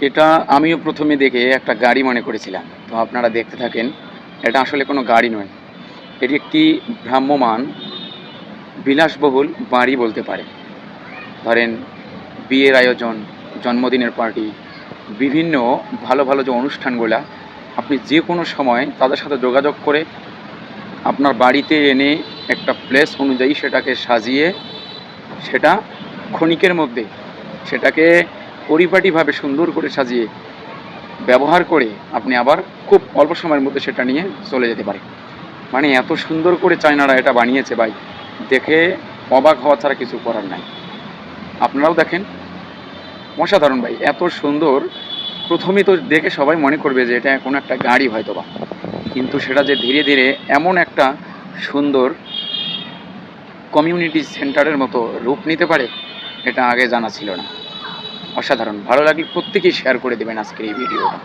এটা আমিও প্রথমে দেখে একটা গাড়ি মনে করেছিলাম। তো আপনারা দেখতে থাকেন, এটা আসলে কোনো গাড়ি নয়। এটি একটি ভ্রাম্যমান বিলাসবহুল বাড়ি বলতে পারে। ধরেন, বিয়ের আয়োজন, জন্মদিনের পার্টি, বিভিন্ন ভালো ভালো যে অনুষ্ঠানগুলা, আপনি যে কোনো সময় তাদের সাথে যোগাযোগ করে আপনার বাড়িতে এনে একটা প্লেস অনুযায়ী সেটাকে সাজিয়ে, সেটা ক্ষণিকের মধ্যে, সেটাকে পরিপাটিভাবে সুন্দর করে সাজিয়ে ব্যবহার করে আপনি আবার খুব অল্প সময়ের মধ্যে সেটা নিয়ে চলে যেতে পারেন। মানে এত সুন্দর করে চায়নারা এটা বানিয়েছে ভাই, দেখে অবাক হওয়া ছাড়া কিছু করার নাই। আপনারাও দেখেন। অসাধারণ ভাই, এত সুন্দর। প্রথমে তো দেখে সবাই মনে করবে যে এটা কোনো একটা গাড়ি হয়তো বা কিন্তু সেটা যে ধীরে ধীরে এমন একটা সুন্দর কমিউনিটি সেন্টারের মতো রূপ নিতে পারে, এটা আগে জানা ছিল না। অসাধারণ। ভালো লাগলে প্রত্যেকেই শেয়ার করে দেবেন আজকের এই ভিডিওটা